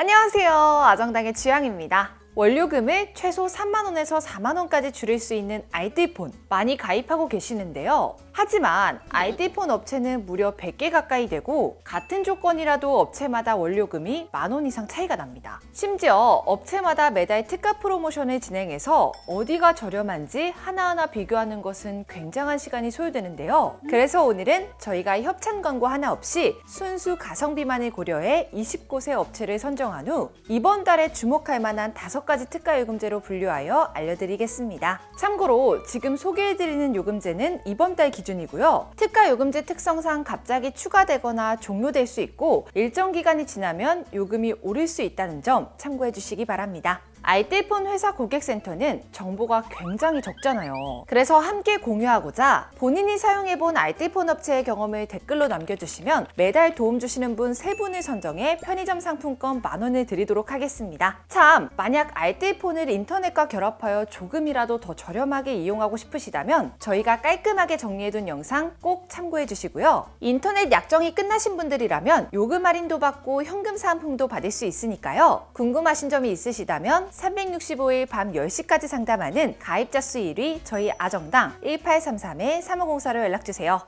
안녕하세요. 아정당의 주영입니다. 원료금을 최소 3만원에서 4만원까지 줄일 수 있는 알뜰폰 많이 가입하고 계시는데요. 하지만 알뜰폰 업체는 무려 100개 가까이 되고 같은 조건이라도 업체마다 원료금이 만원 이상 차이가 납니다. 심지어 업체마다 매달 특가 프로모션을 진행해서 어디가 저렴한지 하나하나 비교하는 것은 굉장한 시간이 소요되는데요. 그래서 오늘은 저희가 협찬 광고 하나 없이 순수 가성비만을 고려해 20곳의 업체를 선정한 후 이번 달에 주목할 만한 다섯 가지 특가 요금제로 분류하여 알려드리겠습니다. 참고로 지금 소개해드리는 요금제는 이번 달 기준이고요. 특가 요금제 특성상 갑자기 추가되거나 종료될 수 있고 일정 기간이 지나면 요금이 오를 수 있다는 점 참고해 주시기 바랍니다. 알뜰폰 회사 고객센터는 정보가 굉장히 적잖아요. 그래서 함께 공유하고자 본인이 사용해본 알뜰폰 업체의 경험을 댓글로 남겨주시면 매달 도움 주시는 분 세분을 선정해 편의점 상품권 만 원을 드리도록 하겠습니다. 참, 만약 알뜰폰을 인터넷과 결합하여 조금이라도 더 저렴하게 이용하고 싶으시다면 저희가 깔끔하게 정리해둔 영상 꼭 참고해 주시고요. 인터넷 약정이 끝나신 분들이라면 요금 할인도 받고 현금 사은품도 받을 수 있으니까요. 궁금하신 점이 있으시다면 365일 밤 10시까지 상담하는 가입자 수 1위 저희 아정당 1833-3504로 연락주세요.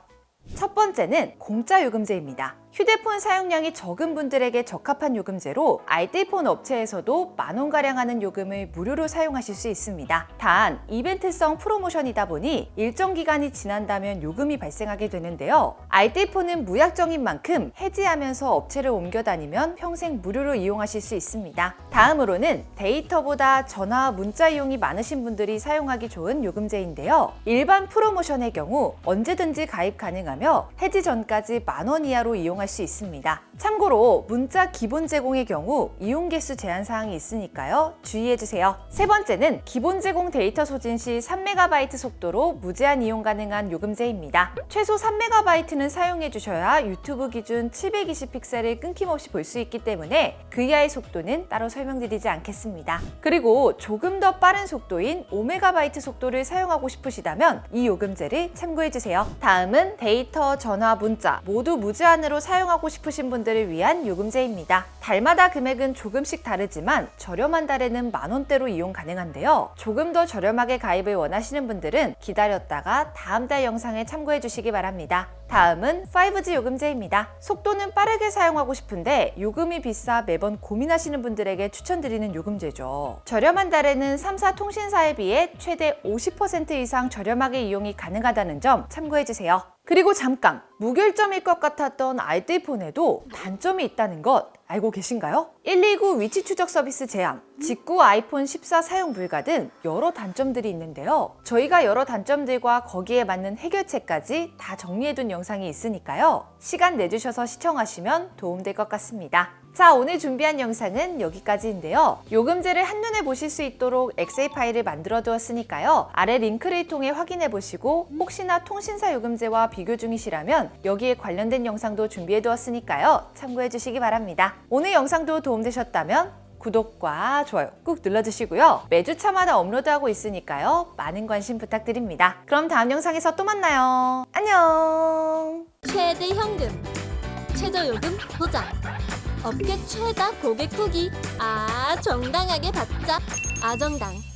첫 번째는 공짜 요금제입니다. 휴대폰 사용량이 적은 분들에게 적합한 요금제로 알뜰폰 업체에서도 만 원가량 하는 요금을 무료로 사용하실 수 있습니다. 단, 이벤트성 프로모션이다 보니 일정 기간이 지난다면 요금이 발생하게 되는데요. 알뜰폰은 무약정인 만큼 해지하면서 업체를 옮겨 다니면 평생 무료로 이용하실 수 있습니다. 다음으로는 데이터보다 전화와 문자 이용이 많으신 분들이 사용하기 좋은 요금제인데요. 일반 프로모션의 경우 언제든지 가입 가능하며 해지 전까지 만 원 이하로 이용 할 수 있습니다. 참고로 문자 기본 제공의 경우 이용 개수 제한 사항이 있으니까요. 주의해 주세요. 세 번째는 기본 제공 데이터 소진 시 3MB 속도로 무제한 이용 가능한 요금제입니다. 최소 3MB는 사용해 주셔야 유튜브 기준 720픽셀을 끊김없이 볼 수 있기 때문에 그 이하의 속도는 따로 설명드리지 않겠습니다. 그리고 조금 더 빠른 속도인 5MB 속도를 사용하고 싶으시다면 이 요금제를 참고해 주세요. 다음은 데이터, 전화, 문자 모두 무제한으로 사용 하고 싶으신 분들을 위한 요금제입니다. 달마다 금액은 조금씩 다르지만 저렴한 달에는 만 원대로 이용 가능한데요. 조금 더 저렴하게 가입을 원하시는 분들은 기다렸다가 다음 달 영상을 참고해 주시기 바랍니다. 다음은 5G 요금제입니다. 속도는 빠르게 사용하고 싶은데 요금이 비싸 매번 고민하시는 분들에게 추천드리는 요금제죠. 저렴한 달에는 3사 통신사에 비해 최대 50% 이상 저렴하게 이용이 가능하다는 점 참고해 주세요. 그리고 잠깐 무결점일 것 같았던 알뜰폰에도 단점이 있다는 것 알고 계신가요? 129 위치 추적 서비스 제한, 직구 아이폰 14 사용 불가 등 여러 단점들이 있는데요. 저희가 여러 단점들과 거기에 맞는 해결책까지 다 정리해둔 영상이 있으니까요. 시간 내주셔서 시청하시면 도움될 것 같습니다. 자, 오늘 준비한 영상은 여기까지인데요. 요금제를 한눈에 보실 수 있도록 엑셀 파일을 만들어 두었으니까요. 아래 링크를 통해 확인해 보시고 혹시나 통신사 요금제와 비교 중이시라면 여기에 관련된 영상도 준비해 두었으니까요. 참고해 주시기 바랍니다. 오늘 영상도 도움되셨다면 구독과 좋아요 꾹 눌러주시고요. 매주 차마다 업로드하고 있으니까요. 많은 관심 부탁드립니다. 그럼 다음 영상에서 또 만나요. 안녕! 최대 현금, 최저 요금 보장, 업계 최다 고객 후기, 아 정당하게 받자, 아정당.